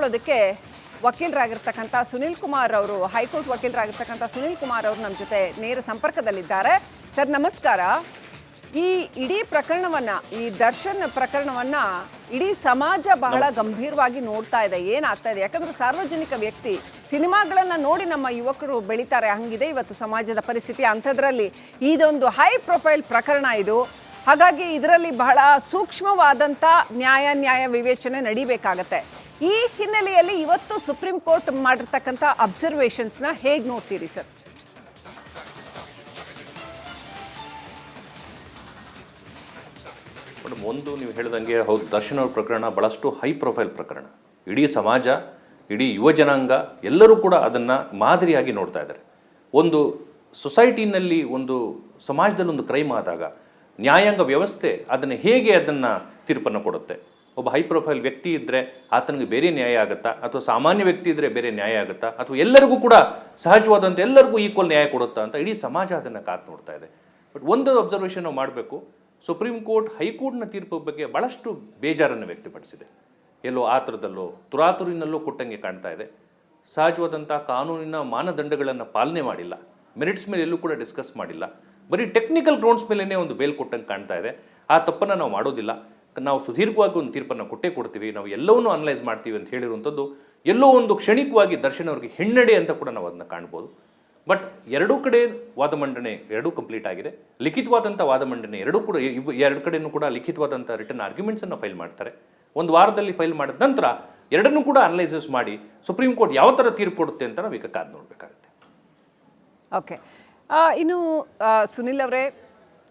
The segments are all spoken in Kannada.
ಹಂಚ್ಕೊಳ್ಳೋದಕ್ಕೆ ವಕೀಲರಾಗಿರ್ತಕ್ಕಂಥ ಸುನಿಲ್ ಕುಮಾರ್ ಅವರು ಹೈಕೋರ್ಟ್ ವಕೀಲರಾಗಿರ್ತಕ್ಕಂಥ ಸುನಿಲ್ ಕುಮಾರ್ ಅವರು ನಮ್ಮ ಜೊತೆ ನೇರ ಸಂಪರ್ಕದಲ್ಲಿದ್ದಾರೆ. ಸರ್ ನಮಸ್ಕಾರ. ಈ ಇಡೀ ಪ್ರಕರಣವನ್ನ ಈ ದರ್ಶನ್ ಪ್ರಕರಣವನ್ನ ಇಡೀ ಸಮಾಜ ಬಹಳ ಗಂಭೀರವಾಗಿ ನೋಡ್ತಾ ಇದೆ. ಏನಾಗ್ತಾ ಇದೆ? ಯಾಕಂದ್ರೆ ಸಾರ್ವಜನಿಕ ವ್ಯಕ್ತಿ ಸಿನಿಮಾಗಳನ್ನು ನೋಡಿ ನಮ್ಮ ಯುವಕರು ಬೆಳೀತಾರೆ. ಹಂಗಿದೆ ಇವತ್ತು ಸಮಾಜದ ಪರಿಸ್ಥಿತಿ. ಅಂಥದ್ರಲ್ಲಿ ಇದೊಂದು ಹೈ ಪ್ರೊಫೈಲ್ ಪ್ರಕರಣ ಇದು. ಹಾಗಾಗಿ ಇದರಲ್ಲಿ ಬಹಳ ಸೂಕ್ಷ್ಮವಾದಂಥ ನ್ಯಾಯ ನ್ಯಾಯ ವಿವೇಚನೆ ನಡಿಬೇಕಾಗತ್ತೆ. ಈ ಹಿನ್ನೆಲೆಯಲ್ಲಿ ಇವತ್ತು ಸುಪ್ರೀಂ ಕೋರ್ಟ್ ಮಾಡಿರ್ತಕ್ಕಂಥ ಅಬ್ಸರ್ವೇಷನ್ಸ್ನ ಹೇಗೆ ನೋಡ್ತೀರಿ ಸರ್? ಒಂದು ನೀವು ಹೇಳಿದಂಗೆ ಹೌದು, ದರ್ಶನ್ ಅವ್ರ ಪ್ರಕರಣ ಭಾಳಷ್ಟು ಹೈ ಪ್ರೊಫೈಲ್ ಪ್ರಕರಣ. ಇಡೀ ಸಮಾಜ, ಇಡೀ ಯುವ ಜನಾಂಗ ಎಲ್ಲರೂ ಕೂಡ ಅದನ್ನು ಮಾದರಿಯಾಗಿ ನೋಡ್ತಾ ಇದ್ದಾರೆ. ಒಂದು ಸೊಸೈಟಿನಲ್ಲಿ ಒಂದು ಸಮಾಜದಲ್ಲಿ ಒಂದು ಕ್ರೈಮ್ ಆದಾಗ ನ್ಯಾಯಾಂಗ ವ್ಯವಸ್ಥೆ ಅದನ್ನು ಹೇಗೆ ಅದನ್ನು ತೀರ್ಪನ್ನು ಕೊಡುತ್ತೆ? ಒಬ್ಬ ಹೈ ಪ್ರೊಫೈಲ್ ವ್ಯಕ್ತಿ ಇದ್ದರೆ ಆತನಿಗೆ ಬೇರೆ ನ್ಯಾಯ ಆಗುತ್ತಾ? ಅಥವಾ ಸಾಮಾನ್ಯ ವ್ಯಕ್ತಿ ಇದ್ದರೆ ಬೇರೆ ನ್ಯಾಯ ಆಗುತ್ತಾ? ಅಥವಾ ಎಲ್ಲರಿಗೂ ಕೂಡ ಸಹಜವಾದಂಥ ಎಲ್ಲರಿಗೂ ಈಕ್ವಲ್ ನ್ಯಾಯ ಕೊಡುತ್ತಾ ಅಂತ ಇಡೀ ಸಮಾಜ ಅದನ್ನು ಕಾತು ನೋಡ್ತಾ ಇದೆ. ಬಟ್ ಒಂದು ಅಬ್ಸರ್ವೇಷನ್ ನಾವು ಮಾಡಬೇಕು. ಸುಪ್ರೀಂ ಕೋರ್ಟ್ ಹೈಕೋರ್ಟ್ನ ತೀರ್ಪು ಬಗ್ಗೆ ಭಾಳಷ್ಟು ಬೇಜಾರನ್ನು ವ್ಯಕ್ತಪಡಿಸಿದೆ. ಎಲ್ಲೋ ಆತುರದಲ್ಲೋ, ತುರಾತುರಿನಲ್ಲೋ ಕೊಟ್ಟಂಗೆ ಕಾಣ್ತಾ ಇದೆ. ಸಹಜವಾದಂಥ ಕಾನೂನಿನ ಮಾನದಂಡಗಳನ್ನು ಪಾಲನೆ ಮಾಡಿಲ್ಲ. ಮೆರಿಟ್ಸ್ ಮೇಲೆ ಎಲ್ಲೂ ಕೂಡ ಡಿಸ್ಕಸ್ ಮಾಡಿಲ್ಲ. ಬರೀ ಟೆಕ್ನಿಕಲ್ ಗ್ರೌಂಡ್ಸ್ ಮೇಲೇ ಒಂದು ಬೇಲ್ ಕೊಟ್ಟಂಗೆ ಕಾಣ್ತಾ ಇದೆ. ಆ ತಪ್ಪನ್ನು ನಾವು ಮಾಡೋದಿಲ್ಲ. ನಾವು ಸುದೀರ್ಘವಾಗಿ ಒಂದು ತೀರ್ಪನ್ನು ಕೊಟ್ಟೇ ಕೊಡ್ತೀವಿ, ನಾವು ಎಲ್ಲವನ್ನೂ ಅನಲೈಸ್ ಮಾಡ್ತೀವಿ ಅಂತ ಹೇಳಿರುವಂಥದ್ದು ಎಲ್ಲೋ ಒಂದು ಕ್ಷಣಿಕವಾಗಿ ದರ್ಶನ್ ಅವರಿಗೆ ಹಿನ್ನಡೆ ಅಂತ ಕೂಡ ನಾವು ಅದನ್ನ ಕಾಣ್ಬೋದು. ಬಟ್ ಎರಡೂ ಕಡೆ ವಾದ ಮಂಡನೆ ಎರಡೂ ಕಂಪ್ಲೀಟ್ ಆಗಿದೆ. ಲಿಖಿತವಾದಂಥ ವಾದ ಮಂಡನೆ ಎರಡೂ ಕೂಡ ಎರಡು ಕಡೆಯೂ ಕೂಡ ಲಿಖಿತವಾದಂಥ ರಿಟರ್ನ್ ಆರ್ಗ್ಯುಮೆಂಟ್ಸನ್ನು ಫೈಲ್ ಮಾಡ್ತಾರೆ. ಒಂದು ವಾರದಲ್ಲಿ ಫೈಲ್ ಮಾಡಿದ ನಂತರ ಎರಡನ್ನೂ ಕೂಡ ಅನಲೈಸಸ್ ಮಾಡಿ ಸುಪ್ರೀಂ ಕೋರ್ಟ್ ಯಾವ ಥರ ತೀರ್ಪು ಕೊಡುತ್ತೆ ಅಂತ ನಾವು ಈಗ ಕಾದು ನೋಡಬೇಕಾಗುತ್ತೆ. ಓಕೆ ಇನ್ನು ಸುನಿಲ್ ಅವರೇ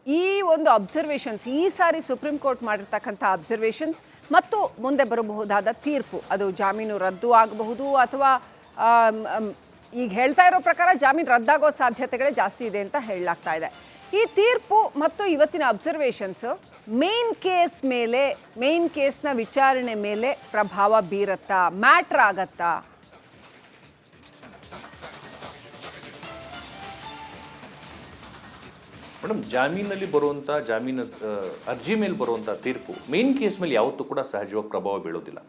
ಈ ಒಂದು ಅಬ್ಸರ್ವೇಷನ್ಸ್ ಈ ಸಾರಿ ಸುಪ್ರೀಂ ಕೋರ್ಟ್ ಮಾಡಿರ್ತಕ್ಕಂಥ ಅಬ್ಸರ್ವೇಷನ್ಸ್ ಮತ್ತು ಮುಂದೆ ಬರಬಹುದಾದ ತೀರ್ಪು. ಅದು ಜಾಮೀನು ರದ್ದು ಆಗಬಹುದು ಅಥವಾ ಈಗ ಹೇಳ್ತಾ ಇರೋ ಪ್ರಕಾರ ಜಾಮೀನು ರದ್ದಾಗೋ ಸಾಧ್ಯತೆಗಳೇ ಜಾಸ್ತಿ ಇದೆ ಅಂತ ಹೇಳಲಾಗ್ತಾ ಇದೆ. ಈ ತೀರ್ಪು ಮತ್ತು ಇವತ್ತಿನ ಅಬ್ಸರ್ವೇಷನ್ಸ್ ಮೇನ್ ಕೇಸ್ ಮೇಲೆ ಮೇನ್ ಕೇಸ್ನ ವಿಚಾರಣೆ ಮೇಲೆ ಪ್ರಭಾವ ಬೀರತ್ತಾ ಮ್ಯಾಟ್ರ್ ಆಗತ್ತಾ? ಮೇಡಮ್, ಜಾಮೀನಲ್ಲಿ ಬರುವಂಥ ಜಾಮೀನು ಅರ್ಜಿ ಮೇಲೆ ಬರುವಂಥ ತೀರ್ಪು ಮೇನ್ ಕೇಸ್ ಮೇಲೆ ಯಾವತ್ತೂ ಕೂಡ ಸಹಜವಾಗಿ ಪ್ರಭಾವ ಬೀಳೋದಿಲ್ಲ.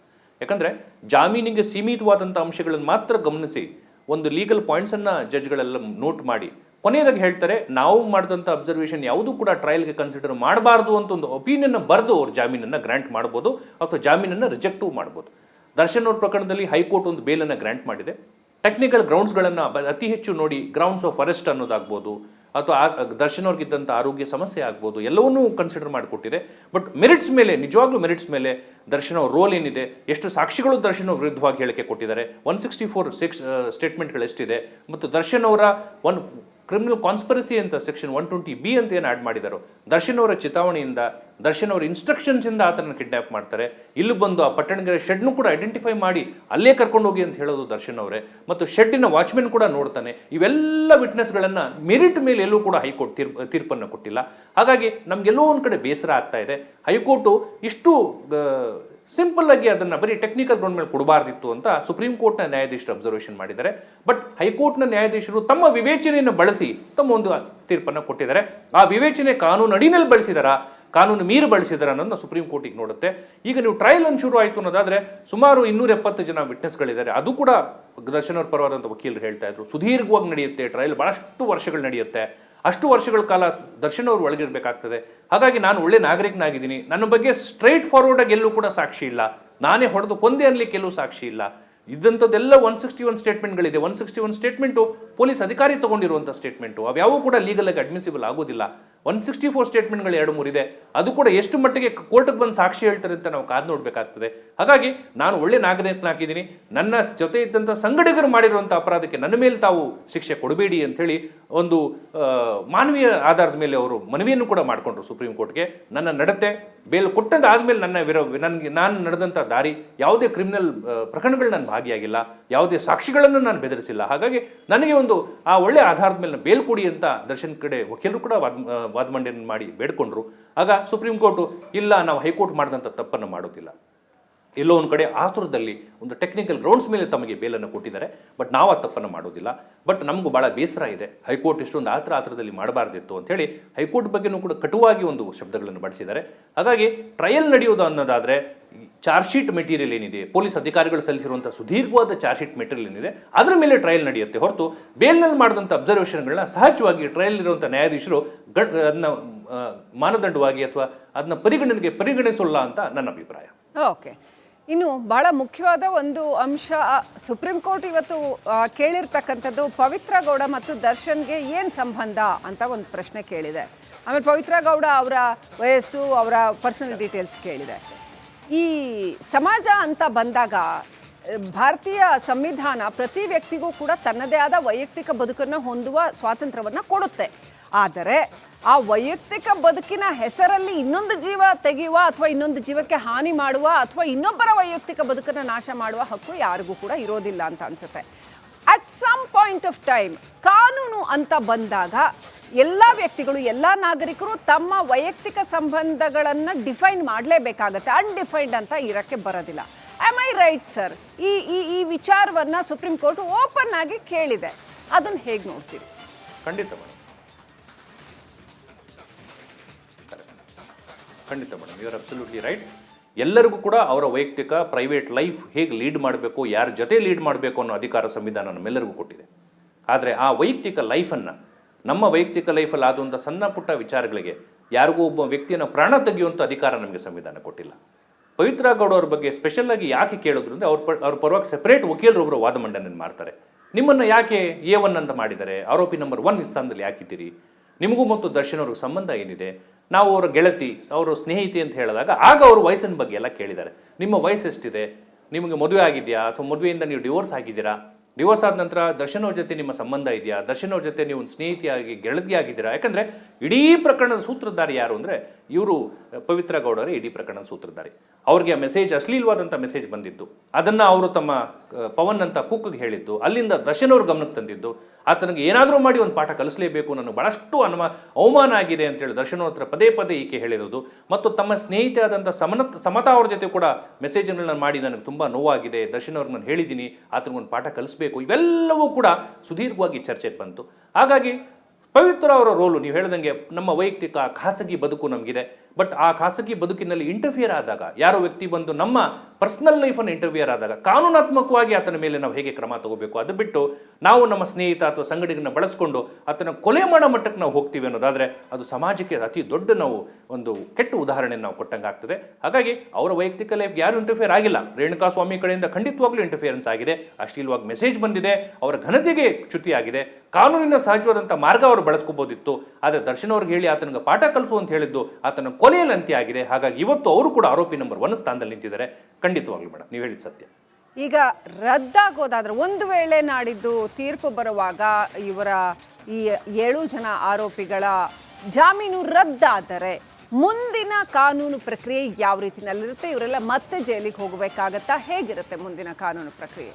ಯಾಕಂದರೆ ಜಾಮೀನಿಗೆ ಸೀಮಿತವಾದಂಥ ಅಂಶಗಳನ್ನು ಮಾತ್ರ ಗಮನಿಸಿ ಒಂದು ಲೀಗಲ್ ಪಾಯಿಂಟ್ಸನ್ನು ಜಡ್ಜ್ಗಳೆಲ್ಲ ನೋಟ್ ಮಾಡಿ. ಕೊನೆಯದಾಗಿ ಹೇಳ್ತಾರೆ, ನಾವು ಮಾಡಿದಂಥ ಅಬ್ಸರ್ವೇಷನ್ ಯಾವುದೂ ಕೂಡ ಟ್ರಯಲ್ಗೆ ಕನ್ಸಿಡರ್ ಮಾಡಬಾರ್ದು ಅಂತ ಒಂದು ಒಪಿನಿಯನ್ ಬರೆದು ಅವ್ರು ಜಾಮೀನನ್ನು ಗ್ರ್ಯಾಂಟ್ ಮಾಡ್ಬೋದು ಅಥವಾ ಜಾಮೀನನ್ನು ರಿಜೆಕ್ಟೂ ಮಾಡ್ಬೋದು. ದರ್ಶನ್ ಅವ್ರ ಪ್ರಕರಣದಲ್ಲಿ ಹೈಕೋರ್ಟ್ ಒಂದು ಬೇಲನ್ನು ಗ್ರ್ಯಾಂಟ್ ಮಾಡಿದೆ. ಟೆಕ್ನಿಕಲ್ ಗ್ರೌಂಡ್ಸ್ಗಳನ್ನು ಅತಿ ಹೆಚ್ಚು ನೋಡಿ ಗ್ರೌಂಡ್ಸ್ ಆಫ್ ಅರೆಸ್ಟ್ ಅನ್ನೋದಾಗ್ಬೋದು ಅಥವಾ ಆ- ದರ್ಶನ್ ಅವ್ರಿಗಿದ್ದಂಥ ಆರೋಗ್ಯ ಸಮಸ್ಯೆ ಆಗ್ಬೋದು, ಎಲ್ಲವನ್ನೂ ಕನ್ಸಿಡರ್ ಮಾಡಿಕೊಟ್ಟಿದೆ. ಬಟ್ ಮೆರಿಟ್ಸ್ ಮೇಲೆ, ನಿಜವಾಗ್ಲೂ ಮೆರಿಟ್ಸ್ ಮೇಲೆ ದರ್ಶನ್ ಅವ್ರ ರೋಲ್ ಏನಿದೆ, ಎಷ್ಟು ಸಾಕ್ಷಿಗಳು ದರ್ಶನ್ ವಿರುದ್ಧವಾಗಿ ಹೇಳಿಕೆ ಕೊಟ್ಟಿದ್ದಾರೆ. ಒನ್ ಸಿಕ್ಸ್ಟಿ ಫೋರ್ ಸಿಕ್ಸ್ ಸ್ಟೇಟ್ಮೆಂಟ್ಗಳು ಎಷ್ಟಿದೆ. ಮತ್ತು ದರ್ಶನ್ ಅವರ ಒನ್ ಕ್ರಿಮಿನಲ್ ಕಾನ್ಸ್ಪರಸಿ ಅಂತ ಸೆಕ್ಷನ್ ಒನ್ ಟ್ವೆಂಟಿ ಬಿ ಅಂತ ಏನು ಆ್ಯಡ್ ಮಾಡಿದರು, ದರ್ಶನ್ ಅವರ ಚಿತಾವಣೆಯಿಂದ, ದರ್ಶನ್ ಅವರ ಇನ್ಸ್ಟ್ರಕ್ಷನ್ಸಿಂದ ಆತನ ಕಿಡ್ನಾಪ್ ಮಾಡ್ತಾರೆ. ಇಲ್ಲಿ ಬಂದು ಆ ಪಟ್ಟಣಗೆರೆ ಶೆಡ್ನು ಕೂಡ ಐಡೆಂಟಿಫೈ ಮಾಡಿ, ಅಲ್ಲೇ ಕರ್ಕೊಂಡು ಹೋಗಿ ಅಂತ ಹೇಳೋದು ದರ್ಶನ್ ಅವರೇ. ಮತ್ತು ಶೆಡ್ಡಿನ ವಾಚ್ಮೆನ್ ಕೂಡ ನೋಡ್ತಾನೆ. ಇವೆಲ್ಲ ವಿಟ್ನೆಸ್ಗಳನ್ನು ಮೆರಿಟ್ ಮೇಲೆ ಎಲ್ಲೂ ಕೂಡ ಹೈಕೋರ್ಟ್ ತೀರ್ಪ, ತೀರ್ಪನ್ನು ಕೊಟ್ಟಿಲ್ಲ. ಹಾಗಾಗಿ ನಮಗೆಲ್ಲೋ ಒಂದು ಕಡೆ ಬೇಸರ ಆಗ್ತಾ ಇದೆ. ಹೈಕೋರ್ಟು ಇಷ್ಟು ಸಿಂಪಲ್ ಆಗಿ ಅದನ್ನು ಬರೀ ಟೆಕ್ನಿಕಲ್ ಗ್ರೌಂಡ್ ಮೇಲೆ ಕೊಡಬಾರ್ದಿತ್ತು ಅಂತ ಸುಪ್ರೀಂ ಕೋರ್ಟ್ನ ನ್ಯಾಯಾಧೀಶರು ಅಬ್ಸರ್ವೇಷನ್ ಮಾಡಿದ್ದಾರೆ. ಬಟ್ ಹೈಕೋರ್ಟ್ನ ನ್ಯಾಯಾಧೀಶರು ತಮ್ಮ ವಿವೇಚನೆಯನ್ನು ಬಳಸಿ ತಮ್ಮ ಒಂದು ತೀರ್ಪನ್ನು ಕೊಟ್ಟಿದ್ದಾರೆ. ಆ ವಿವೇಚನೆ ಕಾನೂನು ಅಡಿನಲ್ಲಿ ಬಳಸಿದಾರಾ, ಕಾನೂನು ಮೀರಿ ಬಳಸಿದಾರ ಅನ್ನೋದನ್ನ ಸುಪ್ರೀಂ ಕೋರ್ಟಿಗೆ ನೋಡುತ್ತೆ. ಈಗ ನೀವು ಟ್ರಯಲ್ ಅನ್ನು ಶುರು ಆಯಿತು ಅನ್ನೋದಾದರೆ ಸುಮಾರು ಇನ್ನೂರ ಎಪ್ಪತ್ತು ಜನ ವಿಟ್ನೆಸ್ಗಳಿದ್ದಾರೆ ಅದು ಕೂಡ ದರ್ಶನವ್ರ ಪರವಾದಂಥ ವಕೀಲರು ಹೇಳ್ತಾ ಇದ್ರು. ಸುದೀರ್ಘವಾಗಿ ನಡೆಯುತ್ತೆ ಟ್ರಯಲ್ ಬಹಳಷ್ಟು ವರ್ಷಗಳು ನಡೆಯುತ್ತೆ. ಅಷ್ಟು ವರ್ಷಗಳ ಕಾಲ ದರ್ಶನ್ ಅವರು ಒಳಗಿರ್ಬೇಕಾಗ್ತದೆ. ಹಾಗಾಗಿ ನಾನು ಒಳ್ಳೆ ನಾಗರಿಕನಾಗಿದ್ದೀನಿ. ನನ್ನ ಬಗ್ಗೆ ಸ್ಟ್ರೈಟ್ ಫಾರ್ವರ್ಡ್ ಆಗಿ ಎಲ್ಲೂ ಕೂಡ ಸಾಕ್ಷಿ ಇಲ್ಲ. ನಾನೇ ಹೊಡೆದು ಕೊಂದೆ ಅನ್ಲಿಕ್ಕೆ ಎಲ್ಲೂ ಸಾಕ್ಷಿ ಇಲ್ಲ. ಇದ್ದಂಥದ್ದೆಲ್ಲ one sixty one ಸ್ಟೇಟ್ಮೆಂಟ್ಗಳಿದೆ one sixty one statement police ಅಧಿಕಾರಿ ತಗೊಂಡಿರುವಂಥ ಸ್ಟೇಟ್ಮೆಂಟು ಅವ್ಯಾವೂ ಕೂಡ ಲೀಗಲ್ ಆಗಿ ಅಡ್ಮಿಸಿಬಲ್ ಆಗೋದಿಲ್ಲ. ಒನ್ ಸಿಕ್ಸ್ಟಿ ಫೋರ್ ಸ್ಟೇಟ್ಮೆಂಟ್ಗಳು ಎರಡು ಮೂರಿದೆ ಅದು ಕೂಡ ಎಷ್ಟು ಮಟ್ಟಿಗೆ ಕೋರ್ಟ್ಗೆ ಬಂದು ಸಾಕ್ಷಿ ಹೇಳ್ತಾರೆ ಅಂತ ನಾವು ಕಾದು ನೋಡಬೇಕಾಗ್ತದೆ. ಹಾಗಾಗಿ ನಾನು ಒಳ್ಳೆ ನಾಗರಿಕನಾಗಿದ್ದೀನಿ ನನ್ನ ಜೊತೆ ಇದ್ದಂಥ ಸಂಗಡಿಗರು ಮಾಡಿರುವಂಥ ಅಪರಾಧಕ್ಕೆ ನನ್ನ ಮೇಲೆ ತಾವು ಶಿಕ್ಷೆ ಕೊಡಬೇಡಿ ಅಂಥೇಳಿ ಒಂದು ಮಾನವೀಯ ಆಧಾರದ ಮೇಲೆ ಅವರು ಮನವಿಯನ್ನು ಕೂಡ ಮಾಡಿಕೊಂಡ್ರು ಸುಪ್ರೀಂ ಕೋರ್ಟ್ಗೆ ನನ್ನ ನಡತೆ, ಬೇಲ್ ಕೊಟ್ಟದಾದ್ಮೇಲೆ ನನ್ನ ವಿರೋ ನನಗೆ ನಾನು ನಡೆದಂಥ ದಾರಿ ಯಾವುದೇ ಕ್ರಿಮಿನಲ್ ಪ್ರಕರಣಗಳು ನಾನು ಭಾಗಿಯಾಗಿಲ್ಲ. ಯಾವುದೇ ಸಾಕ್ಷಿಗಳನ್ನು ನಾನು ಬೆದರಿಸಿಲ್ಲ. ಹಾಗಾಗಿ ನನಗೆ ಒಂದು ಆ ಒಳ್ಳೆ ಆಧಾರದ ಮೇಲೆ ಬೇಲ್ ಕೊಡಿ ಅಂತ ದರ್ಶನ್ ಕಡೆ ವಕೀಲರು ಕೂಡ ವಾದ ಆ, ವಾದ ಮಂಡನೆ ಮಾಡಿ ಬೇಡ್ಕೊಂಡ್ರು. ಆಗ ಸುಪ್ರೀಂ ಕೋರ್ಟು ಇಲ್ಲ ನಾವು ಹೈಕೋರ್ಟ್ ಮಾಡಿದಂಥ ತಪ್ಪನ್ನು ಮಾಡೋದಿಲ್ಲ. ಎಲ್ಲೋ ಒಂದು ಕಡೆ ಆತುರದಲ್ಲಿ ಒಂದು ಟೆಕ್ನಿಕಲ್ ಗ್ರೌಂಡ್ಸ್ ಮೇಲೆ ತಮಗೆ ಬೇಲನ್ನು ಕೊಟ್ಟಿದ್ದಾರೆ ಬಟ್ ನಾವು ಆ ತಪ್ಪನ್ನು ಮಾಡೋದಿಲ್ಲ. ಬಟ್ ನಮಗೂ ಭಾಳ ಬೇಸರ ಇದೆ. ಹೈಕೋರ್ಟ್ ಇಷ್ಟೊಂದು ಆತರ ಆತರದಲ್ಲಿ ಮಾಡಬಾರ್ದಿತ್ತು ಅಂತೇಳಿ ಹೈಕೋರ್ಟ್ ಬಗ್ಗೆನೂ ಕೂಡ ಕಟುವಾಗಿ ಒಂದು ಶಬ್ದಗಳನ್ನು ಬಳಸಿದ್ದಾರೆ ಹಾಗಾಗಿ ಟ್ರಯಲ್ ನಡೆಯೋದು ಅನ್ನೋದಾದರೆ ಚಾರ್ಜ್ ಶೀಟ್ ಮೆಟೀರಿಯಲ್ ಏನಿದೆ, ಪೊಲೀಸ್ ಅಧಿಕಾರಿಗಳು ಸಲ್ಲಿಸಿರುವಂಥ ಸುದೀರ್ಘವಾದ ಚಾರ್ಜ್ ಶೀಟ್ ಮೆಟೀರಿಯಲ್ ಏನಿದೆ, ಅದರ ಮೇಲೆ ಟ್ರಯಲ್ ನಡೆಯುತ್ತೆ. ಹೊರತು ಬೇಲ್ನಲ್ಲಿ ಮಾಡಿದಂಥ ಅಬ್ಸರ್ವೇಷನ್ಗಳನ್ನ ಸಹಜವಾಗಿ ಟ್ರಯಲ್ ಇರುವಂಥ ನ್ಯಾಯಾಧೀಶರು ಅದನ್ನ ಮಾನದಂಡವಾಗಿ ಅಥವಾ ಅದನ್ನ ಪರಿಗಣನೆಗೆ ಪರಿಗಣಿಸೋಲ್ಲ ಅಂತ ನನ್ನ ಅಭಿಪ್ರಾಯ. ಓಕೆ. ಇನ್ನು ಬಹಳ ಮುಖ್ಯವಾದ ಒಂದು ಅಂಶ ಸುಪ್ರೀಂ ಕೋರ್ಟ್ ಇವತ್ತು ಕೇಳಿರ್ತಕ್ಕಂಥದ್ದು ಪವಿತ್ರ ಗೌಡ ಮತ್ತು ದರ್ಶನ್ಗೆ ಏನು ಸಂಬಂಧ ಅಂತ ಒಂದು ಪ್ರಶ್ನೆ ಕೇಳಿದೆ. ಆಮೇಲೆ ಪವಿತ್ರ ಗೌಡ ಅವರ ವಯಸ್ಸು, ಅವರ ಪರ್ಸನಲ್ ಡೀಟೇಲ್ಸ್ ಕೇಳಿದೆ. ಈ ಸಮಾಜ ಅಂತ ಬಂದಾಗ ಭಾರತೀಯ ಸಂವಿಧಾನ ಪ್ರತಿ ವ್ಯಕ್ತಿಗೂ ಕೂಡ ತನ್ನದೇ ಆದ ವೈಯಕ್ತಿಕ ಬದುಕನ್ನು ಹೊಂದುವ ಸ್ವಾತಂತ್ರ್ಯವನ್ನು ಕೊಡುತ್ತೆ. ಆದರೆ, ಆ ವೈಯಕ್ತಿಕ ಬದುಕಿನ ಹೆಸರಲ್ಲಿ ಇನ್ನೊಂದು ಜೀವ ತೆಗೆಯುವ ಅಥವಾ ಇನ್ನೊಂದು ಜೀವಕ್ಕೆ ಹಾನಿ ಮಾಡುವ ಅಥವಾ ಇನ್ನೊಬ್ಬರ ವೈಯಕ್ತಿಕ ಬದುಕನ್ನು ನಾಶ ಮಾಡುವ ಹಕ್ಕು ಯಾರಿಗೂ ಕೂಡ ಇರೋದಿಲ್ಲ ಅಂತ ಅನ್ಸುತ್ತೆ. At some point of time ಕಾನೂನು ಅಂತ ಬಂದಾಗ ಎಲ್ಲ ವ್ಯಕ್ತಿಗಳು, ಎಲ್ಲ ನಾಗರಿಕರು ತಮ್ಮ ವೈಯಕ್ತಿಕ ಸಂಬಂಧಗಳನ್ನು ಡಿಫೈನ್ ಮಾಡಲೇಬೇಕಾಗತ್ತೆ. ಅನ್ಡಿಫೈನ್ಡ್ ಅಂತ ಇರೋಕ್ಕೆ ಬರೋದಿಲ್ಲ. ಆಮ್ ಐ ರೈಟ್ ಸರ್ ಈ ಈ ಈ ವಿಚಾರವನ್ನು ಸುಪ್ರೀಂ ಕೋರ್ಟ್ ಓಪನ್ ಆಗಿ ಕೇಳಿದೆ. ಅದನ್ನ ಹೇಗೆ ನೋಡ್ತೀವಿ ಖಂಡಿತ ಖಂಡಿತ madam you are absolutely right ಎಲ್ಲರಿಗೂ ಕೂಡ ಅವರ ವೈಯಕ್ತಿಕ ಪ್ರೈವೇಟ್ ಲೈಫ್ ಹೇಗೆ ಲೀಡ್ ಮಾಡಬೇಕು, ಯಾರ ಜೊತೆ ಲೀಡ್ ಮಾಡಬೇಕು ಅನ್ನೋ ಅಧಿಕಾರ ಸಂವಿಧಾನ ನಮ್ಮೆಲ್ಲರಿಗೂ ಕೊಟ್ಟಿದೆ. ಆದರೆ ಆ ವೈಯಕ್ತಿಕ ಲೈಫನ್ನು ನಮ್ಮ ವೈಯಕ್ತಿಕ ಲೈಫಲ್ಲಿ ಆದಂಥ ಸಣ್ಣ ಪುಟ್ಟ ವಿಚಾರಗಳಿಗೆ ಯಾರಿಗೂ ಒಬ್ಬ ವ್ಯಕ್ತಿಯನ್ನು ಪ್ರಾಣ ತೆಗೆಯುವಂಥ ಅಧಿಕಾರ ನಮಗೆ ಸಂವಿಧಾನ ಕೊಟ್ಟಿಲ್ಲ. ಪವಿತ್ರ ಗೌಡ ಅವ್ರ ಬಗ್ಗೆ ಸ್ಪೆಷಲ್ ಆಗಿ ಯಾಕೆ ಕೇಳಿದ್ರು ಅಂದರೆ ಅವ್ರ ಪ, ಅವ್ರ ಪರವಾಗಿ ಸೆಪರೇಟ್ ವಕೀಲರೊಬ್ಬರು ವಾದ ಮಂಡನೆ ಮಾಡ್ತಾರೆ. ನಿಮ್ಮನ್ನು ಯಾಕೆ ಎ ಒನ್ ಅಂತ ಮಾಡಿದ್ದಾರೆ? ಆರೋಪಿ ನಂಬರ್ ಒನ್ ಸ್ಥಾನದಲ್ಲಿ ಯಾಕಿದ್ದೀರಿ ನಿಮಗೂ ಮತ್ತು ದರ್ಶನ್ ಅವ್ರಿಗೆ ಸಂಬಂಧ ಏನಿದೆ? ನಾವು ಅವರ ಗೆಳತಿ, ಅವರ ಸ್ನೇಹಿತೆ ಅಂತ ಹೇಳಿದಾಗ ಆಗ ಅವರು ವಯಸ್ಸಿನ ಬಗ್ಗೆ ಎಲ್ಲ ಕೇಳಿದ್ದಾರೆ. ನಿಮ್ಮ ವಯಸ್ಸು ಎಷ್ಟಿದೆ ನಿಮಗೆ ಮದುವೆ ಆಗಿದೆಯಾ? ಅಥವಾ ಮದುವೆಯಿಂದ ನೀವು ಡಿವೋರ್ಸ್ ಆಗಿದ್ದೀರಾ? ಡಿವೋರ್ಸ್ ಆದ ನಂತರ ದರ್ಶನ್ ಅವ್ರ ಜೊತೆ ನಿಮ್ಮ ಸಂಬಂಧ ಇದೆಯಾ? ದರ್ಶನ್ ಅವ್ರ ಜೊತೆ ನೀವು ಒಂದು ಸ್ನೇಹಿತಿಯಾಗಿ, ಗೆಳತಿಯಾಗಿದ್ದೀರಾ? ಯಾಕಂದ್ರೆ ಇಡೀ ಪ್ರಕರಣದ ಸೂತ್ರಧಾರಿ ಯಾರು ಅಂದರೆ ಇವರು ಪವಿತ್ರ ಗೌಡರೇ ಇಡೀ ಪ್ರಕರಣ ಸೂತ್ರಧಾರಿ. ಅವ್ರಿಗೆ ಮೆಸೇಜ್ ಅಶ್ಲೀಲವಾದಂಥ ಮೆಸೇಜ್ ಬಂದಿತ್ತು. ಅದನ್ನು ಅವರು ತಮ್ಮ ಪವನ್ ಅಂತ ಕೂಕಿಗೆ ಹೇಳಿದ್ದು, ಅಲ್ಲಿಂದ ದರ್ಶನ್ ಅವ್ರ ಗಮನಕ್ಕೆ ತಂದಿದ್ದು, ಆತನಿಗೆ ಏನಾದರೂ ಮಾಡಿ ಒಂದು ಪಾಠ ಕಲಿಸಲೇಬೇಕು ನಾನು ಬಹಳಷ್ಟು ಅನುಮ, ಅವಮಾನ ಆಗಿದೆ ಅಂತೇಳಿ ದರ್ಶನ್ ಹತ್ರ ಪದೇ ಪದೇ ಈಕೆ ಹೇಳಿರೋದು. ಮತ್ತು ತಮ್ಮ ಸ್ನೇಹಿತೆ ಆದಂಥ ಸಮನತ್, ಸಮತಾ ಅವ್ರ ಜೊತೆ ಕೂಡ ಮೆಸೇಜ್ಗಳನ್ನ ಮಾಡಿ ನನಗೆ ತುಂಬ ನೋವಾಗಿದೆ, ದರ್ಶನ್ ಅವ್ರಿಗೆ ನಾನು ಹೇಳಿದ್ದೀನಿ, ಆತನಿಗೊಂದು ಪಾಠ ಕಲಿಸಬೇಕು, ಇವೆಲ್ಲವೂ ಕೂಡ ಸುದೀರ್ಘವಾಗಿ ಚರ್ಚೆಗೆ ಬಂತು. ಹಾಗಾಗಿ ಪವಿತ್ರ ಅವರ ರೋಲು ನೀವು ಹೇಳ್ದಂಗೆ ನಮ್ಮ ವೈಯಕ್ತಿಕ ಖಾಸಗಿ ಬದುಕು ನಮಗಿದೆ. ಬಟ್ ಆ ಖಾಸಗಿ ಬದುಕಿನಲ್ಲಿ ಇಂಟರ್ಫಿಯರ್ ಆದಾಗ, ಯಾರೋ ವ್ಯಕ್ತಿ ಬಂದು ನಮ್ಮ ಪರ್ಸನಲ್ ಲೈಫನ್ನು ಇಂಟರ್ಫಿಯರ್ ಆದಾಗ, ಕಾನೂನಾತ್ಮಕವಾಗಿ ಆತನ ಮೇಲೆ ನಾವು ಹೇಗೆ ಕ್ರಮ ತಗೋಬೇಕು? ಅದು ಬಿಟ್ಟು ನಾವು ನಮ್ಮ ಸ್ನೇಹಿತ ಅಥವಾ ಸಂಗಡಿಗನ್ನು ಬಳಸ್ಕೊಂಡು ಆತನ ಕೊಲೆ ಮಾಡೋ ಮಟ್ಟಕ್ಕೆ ನಾವು ಹೋಗ್ತೀವಿ ಅನ್ನೋದಾದರೆ ಅದು ಸಮಾಜಕ್ಕೆ ಅತಿ ದೊಡ್ಡ ನಾವು ಒಂದು ಕೆಟ್ಟ ಉದಾಹರಣೆ ನಾವು ಕೊಟ್ಟಂಗೆ ಆಗ್ತದೆ. ಹಾಗಾಗಿ ಅವರ ವೈಯಕ್ತಿಕ ಲೈಫ್ ಯಾರು ಇಂಟರ್ಫಿಯರ್ ಆಗಿಲ್ಲ. ರೇಣುಕಾ ಸ್ವಾಮಿ ಕಡೆಯಿಂದ ಖಂಡಿತವಾಗ್ಲೂ ಇಂಟರ್ಫಿಯರೆನ್ಸ್ ಆಗಿದೆ. ಅಶ್ಲೀಲವಾಗಿ ಮೆಸೇಜ್ ಬಂದಿದೆ. ಅವರ ಘನತೆಗೆ ಚ್ಯುತಿ ಆಗಿದೆ ಕಾನೂನಿನ ಸಹಜವಾದಂಥ ಮಾರ್ಗ ಅವರು ಬಳಸ್ಕೋಬೋದಿತ್ತು. ಆದರೆ ದರ್ಶನ್ ಅವ್ರಿಗೆ ಹೇಳಿ ಆತನಿಗೆ ಪಾಠ ಕಲಿಸು ಅಂತ ಹೇಳಿದ್ದು, ಆತನ ಕೊಲೆಯಲ್ಲಿ ಅಂತ್ಯ ಆಗಿದೆ ಹಾಗಾಗಿ ಇವತ್ತು ಅವರು ಕೂಡ ಆರೋಪಿ ನಂಬರ್ ಒನ್ ಸ್ಥಾನದಲ್ಲಿ ನಿಂತಿದ್ದಾರೆ. ಖಂಡಿತವಾಗ್ಲೂ ಮೇಡಮ್ ನೀವು ಹೇಳಿದ ಸತ್ಯ. ಈಗ ರದ್ದಾಗೋದಾದ್ರೆ ಒಂದು ವೇಳೆ ನಾಡಿದ್ದು ತೀರ್ಪು ಬರುವಾಗ ಇವರ ಈ ಏಳು ಜನ ಆರೋಪಿಗಳ ಜಾಮೀನು ರದ್ದಾದರೆ ಮುಂದಿನ ಕಾನೂನು ಪ್ರಕ್ರಿಯೆ ಯಾವ ರೀತಿಯಲ್ಲಿರುತ್ತೆ ಇವರೆಲ್ಲ ಮತ್ತೆ ಜೈಲಿಗೆ ಹೋಗಬೇಕಾಗತ್ತಾ? ಹೇಗಿರುತ್ತೆ ಮುಂದಿನ ಕಾನೂನು ಪ್ರಕ್ರಿಯೆ?